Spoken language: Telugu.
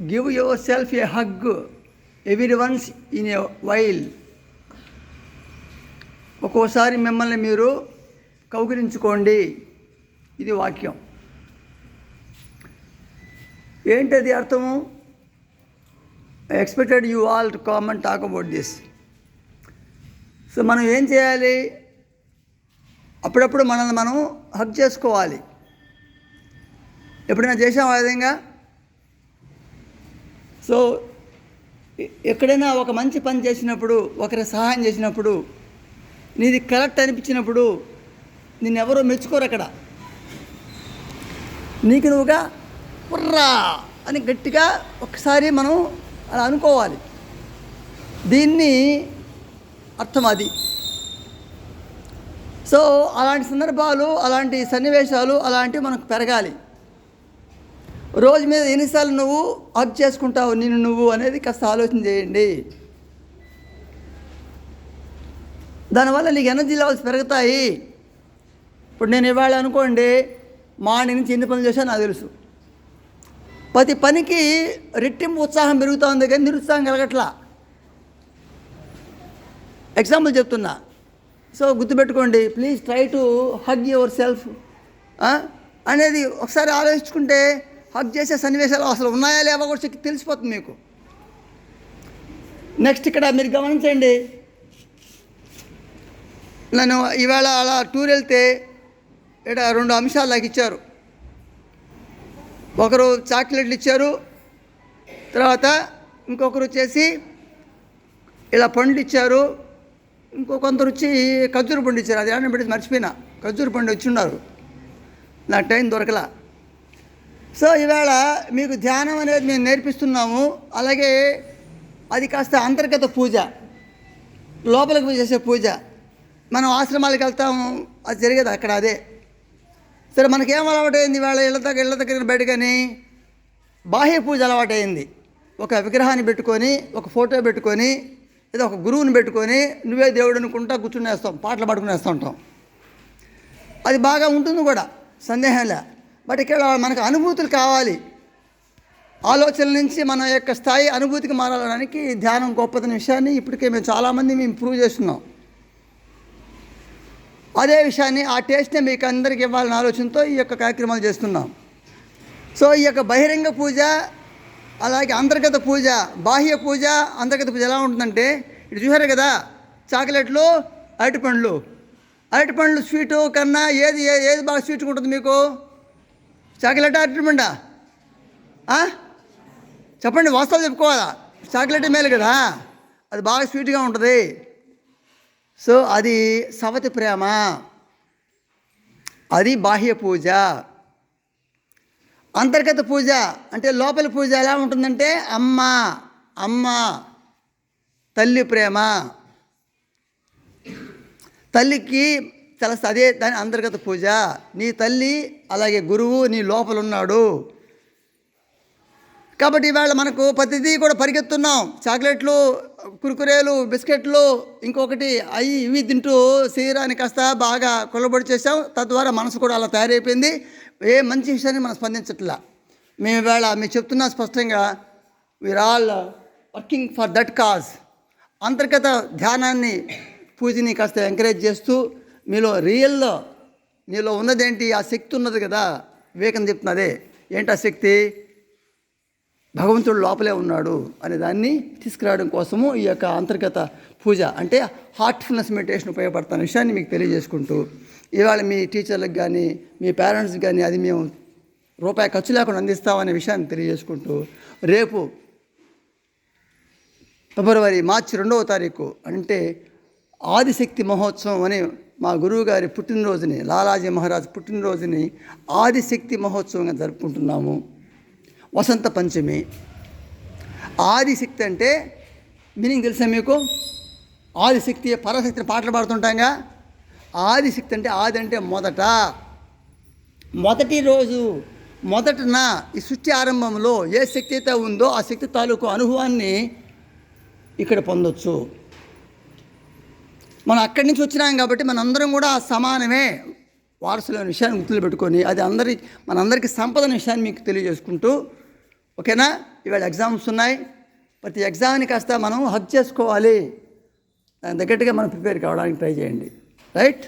Give yourself a hug every once in a while ఒక్కోసారి మిమ్మల్ని మీరు కౌగిలించుకోండి. ఇది వాక్యం. ఏంటది అర్థము? I expected you all to come and talk about this so మనం ఏం చేయాలి? అప్పుడప్పుడు మనల్ని మనం హక్ చేసుకోవాలి. ఎప్పుడైనా చేసాం ఆ విధంగా? సో ఎక్కడైనా ఒక మంచి పని చేసినప్పుడు ఒకరి సహాయం చేసినప్పుడు నీది కరెక్ట్ అనిపించినప్పుడు నిన్నెవరో మెచ్చుకోరు అక్కడ. నీకు నువ్వుగా పుర్రా అని గట్టిగా ఒకసారి మనం అలా అనుకోవాలి. దీన్ని అర్థం అది. సో అలాంటి సందర్భాలు అలాంటి సన్నివేశాలు అలాంటివి మనకు పెరగాలి. రోజు మీద ఎన్నిసార్లు నువ్వు అప్ చేసుకుంటావు నేను నువ్వు అనేది కాస్త ఆలోచన చేయండి. దానివల్ల నీకు ఎనర్జీ లెవెల్స్ పెరుగుతాయి. ఇప్పుడు నేను ఇవాళ అనుకోండి మార్నింగ్ నుంచి ఎన్ని పనులు చేశాను నాకు తెలుసు. ప్రతి పనికి రెట్టింపు ఉత్సాహం పెరుగుతూ ఉంది కానీ నిరుత్సాహం కలగట్లా. ఎగ్జాంపుల్ చెప్తున్నా. సో గుర్తుపెట్టుకోండి please try to hug yourself అనేది ఒకసారి ఆలోచించుకుంటే హక్ చేసే సన్నివేశాలు అసలు ఉన్నాయా లేవా కూడా తెలిసిపోతుంది మీకు. నెక్స్ట్ ఇక్కడ మీరు గమనించండి. నేను ఈవేళ అలా టూర్ వెళ్తే ఇక్కడ రెండు అంశాలు నాకు ఇచ్చారు. ఒకరు చాక్లెట్లు ఇచ్చారు. తర్వాత ఇంకొకరు వచ్చేసి ఇలా పండ్లు ఇచ్చారు. ఇంకో కొందరు వచ్చి ఖర్జూరు పండు ఇచ్చారు. అది ఏమన్నా పెట్టి మర్చిపోయినా. ఖర్జూరు పండు వచ్చి ఉన్నారు. నా టైం దొరకలా. సో ఈవేళ మీకు ధ్యానం అనేది మేము నేర్పిస్తున్నాము. అలాగే అది కాస్త అంతర్గత పూజ. లోపలికి చేసే పూజ. మనం ఆశ్రమాలకు వెళ్తాము. అది జరిగేది అక్కడ అదే. సరే మనకేం అలవాటైంది వాళ్ళ ఇళ్ళ దగ్గర ఇళ్ళ దగ్గర బయటకని? బాహ్య పూజ అలవాటైంది. ఒక విగ్రహాన్ని పెట్టుకొని ఒక ఫోటో పెట్టుకొని ఏదో ఒక గురువుని పెట్టుకొని నువ్వే దేవుడు అనుకుంటా కూర్చునేస్తాం పాటలు పాడుకునేస్తూ ఉంటాం అది బాగా ఉంటుంది కూడా సందేహంలే. బట్ ఇక్కడ మనకు అనుభూతులు కావాలి. ఆలోచనల నుంచి మన యొక్క స్థాయి అనుభూతికి మారడానికి ధ్యానం గొప్పదనే విషయాన్ని ఇప్పటికే మేము చాలామంది మేము ప్రూవ్ చేస్తున్నాం. అదే విషయాన్ని ఆ టేస్ట్ని మీకు అందరికి ఇవ్వాలనే ఆలోచనతో ఈ యొక్క కార్యక్రమాలు చేస్తున్నాం. సో ఈ యొక్క బహిరంగ పూజ అలాగే అంతర్గత పూజ బాహ్య పూజ అంతర్గత పూజ ఎలా ఉంటుందంటే ఇటు చూసారు కదా చాక్లెట్లు అరటిపండ్లు. అరటిపండ్లు స్వీటు కన్నా ఏది ఏది బాగా స్వీట్గా ఉంటుంది మీకు? చాక్లెట్ అరటిపండా చెప్పండి వాస్తవం చెప్పుకోవాలా? చాక్లెట్ మేలు కదా? అది బాగా స్వీట్గా ఉంటుంది. సో అది సవతి ప్రేమ. అది బాహ్య పూజ. అంతర్గత పూజ అంటే లోపల పూజ ఎలా ఉంటుందంటే అమ్మ అమ్మ తల్లి ప్రేమ. తల్లికి తెలుస్తుంది అదే దాని అంతర్గత పూజ. నీ తల్లి అలాగే గురువు నీ లోపల ఉన్నాడు కాబట్టి ఇవాళ మనకు ప్రతిదీ కూడా పరిగెత్తున్నాం. చాక్లెట్లు కురుకురేలు బిస్కెట్లు ఇంకొకటి అవి ఇవి తింటూ శరీరాన్ని కాస్త బాగా కొలబడి చేసాం తద్వారా మనసు కూడా అలా తయారైపోయింది. ఏ మంచి విషయాన్ని మనం స్పందించట్లా. మేము ఇవాళ మేము చెప్తున్నా స్పష్టంగా we're all working for that cause అంతర్గత ధ్యానాన్ని పూజని కాస్త ఎంకరేజ్ చేస్తూ మీలో రియల్లో నీలో ఉన్నదేంటి? ఆ శక్తి ఉన్నది కదా? వివేకం చెప్తున్నదే ఏంటి ఆ శక్తి? భగవంతుడు లోపలే ఉన్నాడు అనే దాన్ని తీసుకురావడం కోసము ఈ యొక్క అంతర్గత పూజ. అంటే హార్ట్ఫుల్నెస్ మెడిటేషన్ ఉపయోగపడుతున్న విషయాన్ని మీకు తెలియజేసుకుంటూ ఇవాళ మీ టీచర్లకు కానీ మీ పేరెంట్స్కి కానీ అది మేము రూపాయి ఖర్చు లేకుండా అందిస్తామనే విషయాన్ని తెలియజేసుకుంటూ రేపు ఫిబ్రవరి మార్చి రెండవ తారీఖు అంటే ఆదిశక్తి మహోత్సవం అని మా గురువు గారి పుట్టినరోజుని లాలాజీ మహారాజ్ పుట్టినరోజుని ఆదిశక్తి మహోత్సవంగా జరుపుకుంటున్నాము. వసంత పంచమి. ఆదిశక్తి అంటే మీనింగ్ తెలుసా మీకు? ఆదిశక్తి పరశక్తిని పాటలు పాడుతుంటాంగా. ఆదిశక్తి అంటే ఆది అంటే మొదట. మొదటి రోజు మొదటన ఈ సృష్టి ఆరంభంలో ఏ శక్తి అయితే ఉందో ఆ శక్తి తాలూకు అనుభవాన్ని ఇక్కడ పొందొచ్చు. మనం అక్కడి నుంచి వచ్చినాం కాబట్టి మనందరం కూడా సమానమే. వారసులైన విషయాన్ని గుర్తులు పెట్టుకొని అది అందరి మనందరికీ సంపద విషయాన్ని మీకు తెలియజేసుకుంటూ ఓకేనా? ఇవాళ ఎగ్జామ్స్ ఉన్నాయి. ప్రతి ఎగ్జామ్ని కాస్త మనం హక్ చేసుకోవాలి. దాని తగ్గట్టుగా మనం ప్రిపేర్ కావడానికి ట్రై చేయండి. రైట్?